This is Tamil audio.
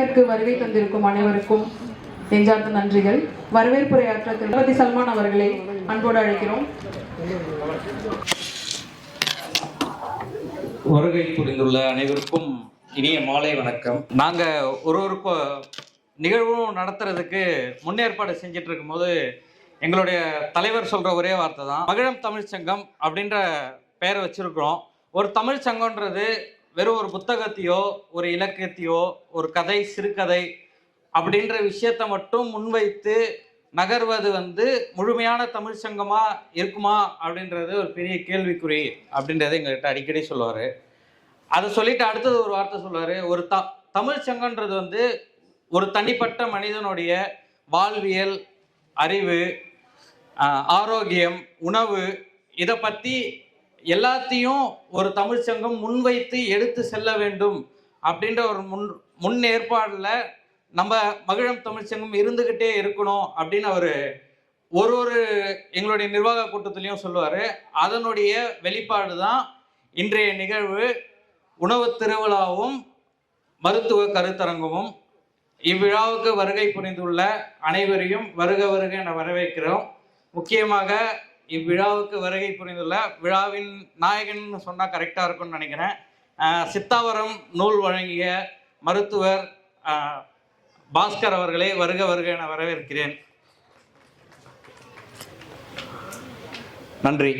வருகை தந்திருக்கும் அனைவருக்கும் நெஞ்சார்ந்த நன்றிகள். வரவேற்புரையாற்ற திருபதி சல்மான் அவர்களை அன்போடு அழைக்கிறோம். வருகை புரிந்துள்ள அனைவருக்கும் இனிய மாலை வணக்கம். நாங்க ஒரு ஒரு ப- நிகழ்வும் நடத்துறதுக்கு முன்னேற்பாடு செஞ்சுட்டு இருக்கும்போது எங்களுடைய தலைவர் சொல்ற ஒரே வார்த்தை தான் மகிழம் தமிழ்ச்சங்கம் அப்படின்ற பெயரை வச்சிருக்கிறோம். ஒரு தமிழ் சங்கம்ன்றது வெறும் ஒரு புத்தகத்தையோ ஒரு இலக்கியத்தையோ ஒரு கதை சிறுகதை அப்படின்ற விஷயத்தை மட்டும் முன்வைத்து நகர்வது வந்து முழுமையான தமிழ் சங்கமா இருக்குமா அப்படின்றது ஒரு பெரிய கேள்விக்குறி அப்படின்றத எங்கள்கிட்ட அடிக்கடி சொல்லுவார். அதை சொல்லிட்டு அடுத்தது ஒரு வார்த்தை சொல்லுவார். ஒரு த தமிழ் சங்கன்றது வந்து ஒரு தனிப்பட்ட மனிதனுடைய வாழ்வியல் அறிவு ஆரோக்கியம் உணவு இதை பற்றி எல்லாத்தையும் ஒரு தமிழ் சங்கம் முன்வைத்து எடுத்து செல்ல வேண்டும் அப்படின்ற ஒரு முன் முன் ஏற்பாடில் நம்ம மகிழம் தமிழ் சங்கம் இருந்துக்கிட்டே இருக்கணும் அப்படின்னு அவர் ஒரு ஒரு எங்களுடைய நிர்வாக கூட்டத்திலையும் சொல்லுவார். அதனுடைய வெளிப்பாடு தான் இன்றைய நிகழ்வு. உணவு திருவிழாவும் மருத்துவ கருத்தரங்கமும் இவ்விழாவுக்கு வருகை புரிந்துள்ள அனைவரையும் வருக வருக என வரவேற்கிறோம். முக்கியமாக இவ்விழாவுக்கு வருகை புரிந்துள்ள விழாவின் நாயகன் சொன்னால் கரெக்டாக இருக்கும்னு நினைக்கிறேன். சித்தாவரம் நூல் வழங்கிய மருத்துவர் பாஸ்கர் அவர்களை வருக வருக என வரவேற்கிறேன். நன்றி.